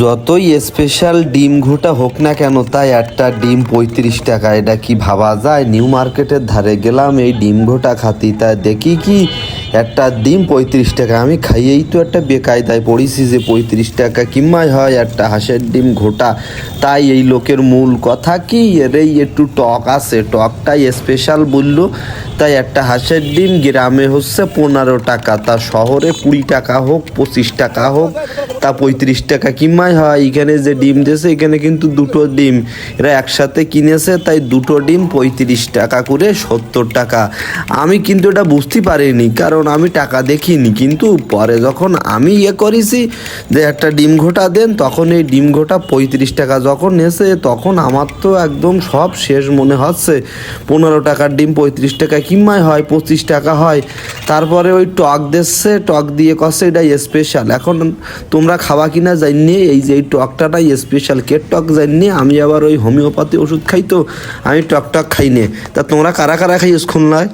যতই স্পেশাল ডিম ঘুটা হোক না কেন, তাই একটা ডিম পঁয়ত্রিশ টাকা। এটা কি ভাবা যায়? নিউ মার্কেটের ধারে গেলাম, এই ডিম ঘুটা খাতি। তাই দেখি কি একটা ডিম পঁয়ত্রিশ টাকা, আমি খাইয়েই তো একটা বেকায়দায় পড়েছি যে পঁয়ত্রিশ টাকা কিমায় হয়, একটা হাঁসের ডিম ঘোটা। তাই এই লোকের মূল কথা কি? এর এই একটু টক আছে, টকটাই স্পেশাল বলল। তাই একটা হাঁসের ডিম গ্রামে হচ্ছে পনেরো টাকা, তা শহরে কুড়ি টাকা হোক, পঁচিশ টাকা হোক, তা পঁয়ত্রিশ টাকা কিমাই হয়? এখানে যে ডিম দিয়েছে, এখানে কিন্তু দুটো ডিম। এরা একসাথে কিনেছে, তাই দুটো ডিম পঁয়ত্রিশ টাকা করে সত্তর টাকা। আমি কিন্তু এটা বুঝতে পারিনি, কারণ আমি টাকা দেখিনি, কিন্তু পরে যখন আমি ইয়ে করেছি যে একটা ডিম ঘোটা দেন, তখন এই ডিম ঘোটা পঁয়ত্রিশ টাকা যখন এসে, তখন আমার তো একদম সব শেষ মনে হচ্ছে। পনেরো টাকার ডিম পঁয়ত্রিশ টাকা কিমায় হয়, পঁচিশ টাকা হয়। তারপরে ওই টক দিচ্ছে, টক দিয়ে কষে এটা স্পেশাল এখন তোমরা খাওয়া কিনা জানিয়ে এই যে এই টকটাটাই স্পেশাল কে টক জানিয়ে আমি আবার ওই হোমিওপ্যাথি ওষুধ খাই তো, আমি টক টক খাই নে। তা তোমরা কারা কারা খাইস খুলনায়?